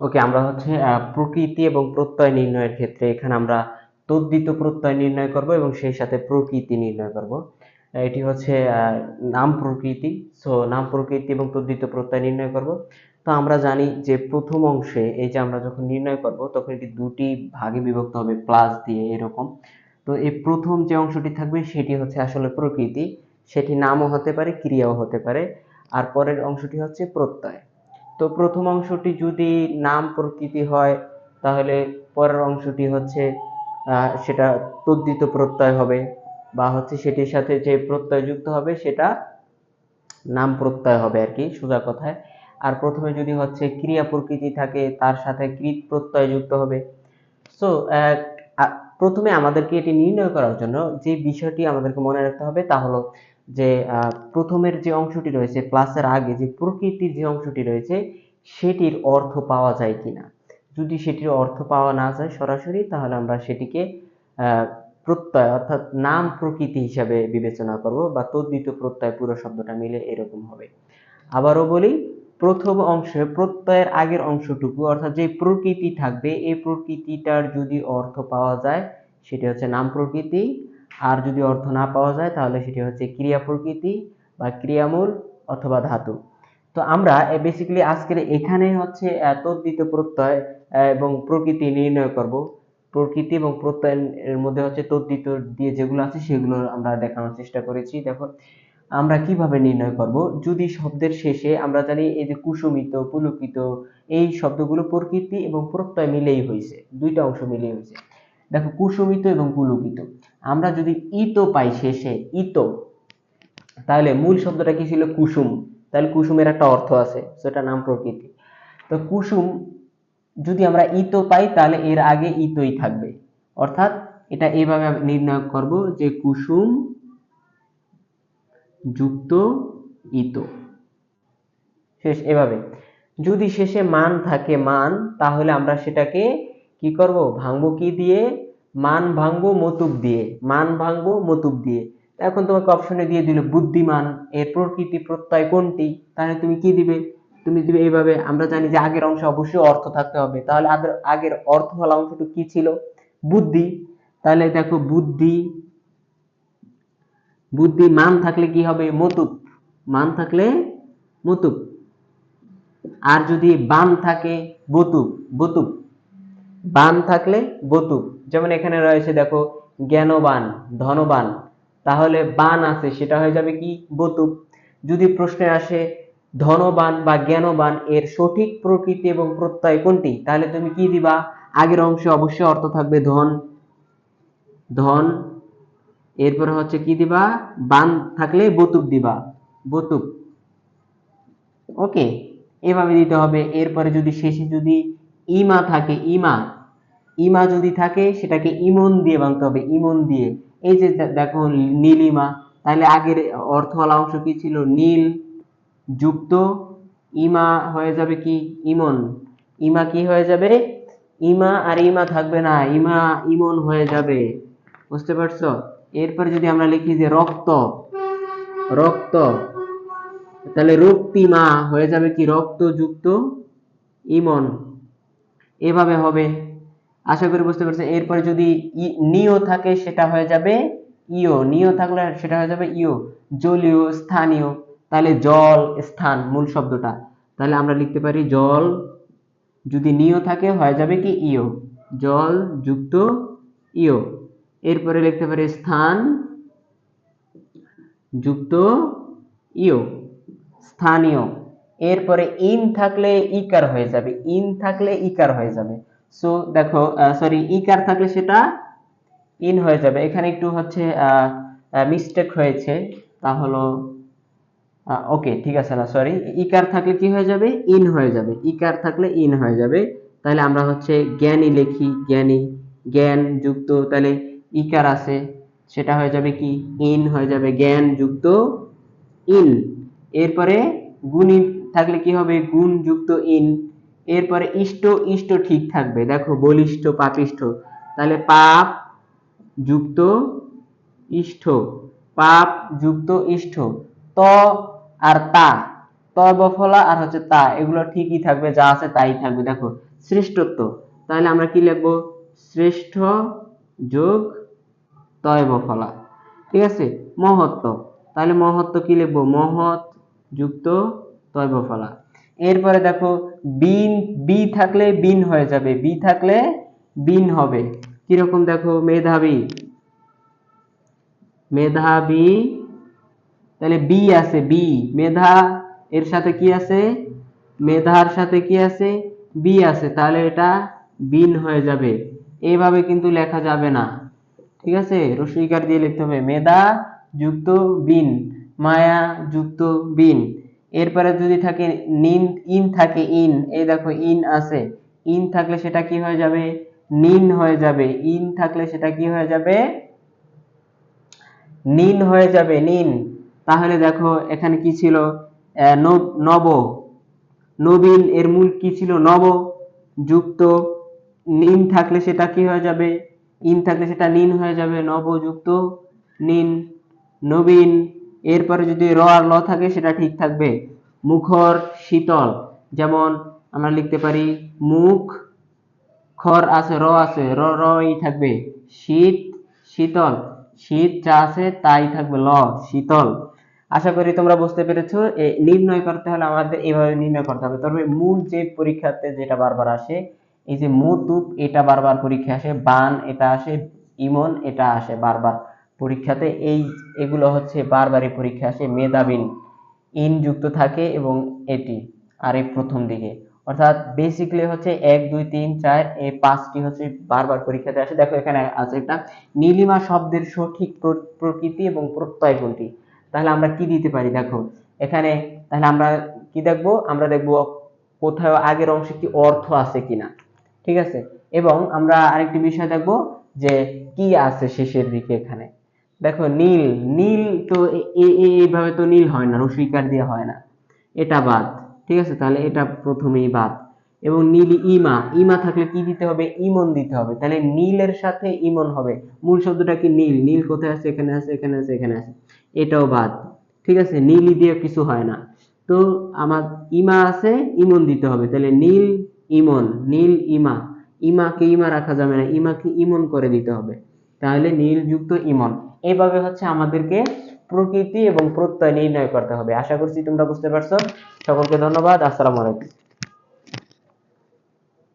ওকে আমরা হচ্ছে প্রকৃতি এবং প্রত্যয় নির্ণয়ের ক্ষেত্রে এখানে আমরা তদ্বিত প্রত্যয় নির্ণয় করব এবং সেই সাথে প্রকৃতি নির্ণয় করব। এটি হচ্ছে নাম প্রকৃতি। সো নাম প্রকৃতি এবং তদ্বিত প্রত্যয় নির্ণয় করব। তো আমরা জানি যে প্রথম অংশে এই যে আমরা যখন নির্ণয় করব, তখন এটি দুটি ভাগে বিভক্ত হবে প্লাস দিয়ে এরকম। তো এই প্রথম যে অংশটি থাকবে, সেটি হচ্ছে আসলে প্রকৃতি। সেটি নামও হতে পারে, ক্রিয়াও হতে পারে। আর পরের অংশটি হচ্ছে প্রত্যয়। তো প্রথম অংশটি যদি নাম প্রকৃতি হয়, তাহলে পরের অংশটি হচ্ছে সেটা তদ্ধিত প্রত্যয় হবে, বা হচ্ছে সেটির সাথে যে প্রত্যয় যুক্ত হবে, সেটা নাম প্রত্যয় হবে আর কি, সোজা কথায়। আর প্রথমে যদি হচ্ছে ক্রিয়া প্রকৃতি থাকে, তার সাথে কৃত প্রত্যয় যুক্ত হবে। সো প্রথমে আমাদেরকে এটি নির্ণয় করার জন্য যে বিষয়টি আমাদেরকে মনে রাখতে হবে, তা হলো যে প্রথমের যে অংশটি রয়েছে প্লাসের আগে যে প্রকৃতির যে অংশটি রয়েছে সেটির অর্থ পাওয়া যায় কিনা। যদি সেটির অর্থ পাওয়া না যায় সরাসরি তাহলে আমরা সেটিকে প্রত্যয় অর্থাৎ নাম প্রকৃতি হিসাবে বিবেচনা করব বা তদ্বিত প্রত্যয় পুরো শব্দটা মিলে এরকম হবে। আবারও বলি, প্রথম অংশে প্রত্যয়ের আগের অংশটুকু অর্থাৎ যে প্রকৃতি থাকবে, এই প্রকৃতিটার যদি অর্থ পাওয়া যায় সেটি হচ্ছে নাম প্রকৃতি আর যদি অর্থ না পাওয়া যায়, তাহলে সেটি হচ্ছে ক্রিয়া প্রকৃতি বা ক্রিয়ামূল অথবা ধাতু। তো আমরা বেসিক্যালি আজকের এখানে হচ্ছে তদ্বিত প্রত্যয় এবং প্রকৃতি নির্ণয় করব। প্রকৃতি এবং প্রত্যয়ের মধ্যে হচ্ছে তদ্বিত দিয়ে যেগুলো আছে, সেগুলো আমরা দেখানোর চেষ্টা করেছি। দেখো, আমরা কীভাবে নির্ণয় করব? যদি শব্দের শেষে আমরা জানি এই যে কুসুমিত, পুলকিত, এই শব্দগুলো প্রকৃতি এবং প্রত্যয় মিলেই হয়েছে দুইটা অংশ মিলেই হয়েছে দেখো, কুসুমিত এবং পুলকিত। আমরা যদি ইতো পাই শেষে, ইতো, তাহলে মূল শব্দটা কি ছিল? কুসুম। তাহলে কুসুমের একটা অর্থ আছে, সেটা নাম প্রকৃতি। তো কুসুম যদি আমরা ইতো পাই, তাহলে এর আগে ইতোই থাকবে। অর্থাৎ এটা এভাবে নির্ণয় করব যে কুসুম যুক্ত ইতো। শেষ, এভাবে। যদি শেষে মান থাকে মান, তাহলে আমরা সেটাকে কি করব? ভাঙবো কি দিয়ে? মান ভাঙবো মতুব দিয়ে, মান ভাঙবো মতুব দিয়ে। এখন তোমাকে অপশনে দিয়ে দিল বুদ্ধিমান। এর প্রকৃতি প্রত্যয় কোনটি? তাহলে তুমি কি দিবে? তুমি দিবে এইভাবে। আমরা জানি যে আগের অংশে অবশ্যই অর্থ থাকতে হবে। তাহলে আগের অর্থ হলা অংশটুকু কি ছিল? বুদ্ধি। তাহলে দেখো বুদ্ধি বুদ্ধি মান থাকলে কি হবে? মতুব মান থাকলে মতুব আর যদি বান থাকে বতুব বতুব বান থাকলে বতুব যেমন এখানে রয়েছে, দেখো, জ্ঞানবান, ধনবান। তাহলে বান আছে, সেটা হয়ে যাবে কি? বতুব যদি প্রশ্নে আসে, ধনবান বা জ্ঞানবান এর সঠিক প্রকৃতি এবং প্রত্যয় কোনটি? তাহলে তুমি কি দিবা? আগের অংশে অবশ্যই অর্থ থাকবে ধন। ধন, এরপরে হচ্ছে কি দিবা? বান থাকলে বতুক দিবা। বতুক ওকে, এভাবে দিতে হবে। এরপরে যদি শেষে যদি ইমা থাকে ইমা। ইমা যদি থাকে, সেটাকে ইমন দিয়ে ভাঙতে হবে, ইমন দিয়ে। এই যে দেখো নীলিমা তাহলে আগের অর্থওয়ালা অংশ কি ছিল? নীল, যুক্ত। ইমা হয়ে যাবে কি? ইমন। ইমা কি হয়ে যাবে? ইমা আর ইমা থাকবে না, ইমা ইমন হয়ে যাবে। বুঝতে পারছ? এরপর যদি আমরা লিখি যে রক্ত রক্ত, তাহলে রক্তিমা হয়ে যাবে কি? রক্ত, যুক্ত, ইমন। এভাবে হবে। আশা করি বুঝতে পারছেন। এরপরে যদি নিও থাকে, সেটা হয়ে যাবে ইও। নিও থাকলে সেটা হয়ে যাবে ইও। জলীয় স্থানীয়। তাহলে জল স্থান, মূল শব্দটা। তাহলে আমরা লিখতে পারি জল যদি নিও থাকে, হয়ে যাবে কি ইও। জল যুক্ত ইও। এরপরে লিখতে পারি স্থান যুক্ত ইও। স্থানীয়। এরপরে ইন থাকলে ইকার হয়ে যাবে, ইন থাকলে ইকার হয়ে যাবে। সো দেখো সরি ইকার থাকলে সেটা ইন হয়ে যাবে। এখানে একটু হচ্ছে মিস্টেক হয়েছে, তা হলো ওকে ঠিক আছে না সরি ইকার থাকলে কি হয়ে যাবে? ইন হয়ে যাবে। ইকার থাকলে ইন হয়ে যাবে। তাহলে আমরা হচ্ছে জ্ঞানী লিখি, জ্ঞানী, জ্ঞান যুক্ত, তাহলে ইকার আছে, সেটা হয়ে যাবে কি? ইন হয়ে যাবে, জ্ঞান যুক্ত, ইন। এরপরে গুণী থাকলে কি হবে? গুণ যুক্ত ইন। এরপরে ইষ্ট ইষ্ট ঠিক থাকবে। দেখো, বলিষ্ঠ, পাপিষ্ঠ। তাহলে পাপ যুক্ত ইষ্ঠ। পাপ যুক্ত ইষ্ঠ। ত আর তা। ত বফলা আর হচ্ছে তা। এগুলো ঠিকই থাকবে, যা আছে তাই থাকবে। দেখো, শ্রেষ্ঠত্ব। তাহলে আমরা কি লিখব? শ্রেষ্ঠ যোগ তয়ব বফলা। ঠিক আছে? মহত্ব। তাহলে মহত্ব কি লিখব? মহৎ যুক্ত তয়ব ফলা এরপরে দেখো, বিন, বি থাকলে বিন হয়ে যাবে। বি থাকলে বিন হবে। কীরকম দেখো, মেধাবী। মেধাবী, তাহলে বি আছে, বি। মেধা, এর সাথে কি আছে? মেধার সাথে কি আছে? বি আছে। তাহলে এটা বিন হয়ে যাবে। এইভাবে কিন্তু লেখা যাবে না। ঠিক আছে? রসইকার দিয়ে লিখতে হবে, মেধা যুক্ত বিন, মায়া যুক্ত বিন। এরপরে যদি থাকে নিন, ইন থাকে ইন, এই দেখো ইন আছে। ইন থাকলে সেটা কি হয়ে যাবে? নিন হয়ে যাবে। ইন থাকলে সেটা কি হয়ে যাবে? নিন হয়ে যাবে, নিন। তাহলে দেখো এখানে কি ছিল? নব- নব। নবীন এর মূল কি ছিল? নব। যুক্ত। নিন থাকলে সেটা কি হয়ে যাবে? ইন থাকলে সেটা নিন হয়ে যাবে নবযুক্ত নিন। নবীন এরপরে যদি র আর ল থাকে, সেটা ঠিক থাকবে। মুখর শীতল, যেমন আমরা লিখতে পারি, মুখ খর আছে, র আছে, র, রই থাকবে। শীত শীতল, শীত যা আছে তাই থাকবে, ল শীতল। আশা করি তোমরা বুঝতে পেরেছ নির্ণয় করতে হলে আমাদের এভাবে নির্ণয় করতে হবে। তবে মূল যে পরীক্ষাতে যেটা বারবার আসে, এই যে মুতুপ এটা বারবার পরীক্ষা আসে, বান, এটা আসে, ইমন, এটা আসে বারবার। পরীক্ষাতে এই, এগুলো হচ্ছে বারবারই পরীক্ষা আসে, মেধাবিন ইন যুক্ত থাকে এবং এটি আর এই প্রথম দিকে। অর্থাৎ বেসিক্যালি হচ্ছে এক, দুই, তিন, চার এই পাঁচটি হচ্ছে বারবার পরীক্ষাতে আসে। দেখো এখানে আছে একটা নীলিমা শব্দের সঠিক প্রকৃতি এবং প্রত্যয় কোনটি? তাহলে আমরা কি দিতে পারি? দেখো, এখানে তাহলে আমরা কি দেখব? আমরা দেখব কোথাও আগের অংশে কি অর্থ আছে কিনা। ঠিক আছে? এবং আমরা আরেকটি বিষয় দেখব যে কি আছে শেষের দিকে এখানে। দেখো নীল নীল তো এইভাবে তো নীল হয় না রসইকার দিয়ে হয় না। এটা বাদ, ঠিক আছে? তাহলে এটা প্রথমেই বাদ। এবং নীল ইমা ইমা থাকলে কি দিতে হবে? ইমন দিতে হবে। তাহলে নীলের সাথে ইমন হবে। মূল শব্দটা কি নীল? নীল কোথায় আছে? এখানে আছে এখানে আছে এখানে আছে। এটাও বাদ, ঠিক আছে? নীলি দিয়ে কিছু হয় না। তো আমার ইমা আছে, ইমন দিতে হবে। তাহলে নীল, ইমন, নীল, ইমা। ইমাকে ইমা রাখা যাবে না। ইমাকে ইমন করে দিতে হবে। তাহলে নীল যুক্ত ইমন। এইভাবে হচ্ছে আমাদেরকে প্রকৃতি এবং প্রত্যয় নির্ণয় করতে হবে। আশা করছি তোমরা বুঝতে পারছ। সকলকে ধন্যবাদ। আসসালামু আলাইকুম।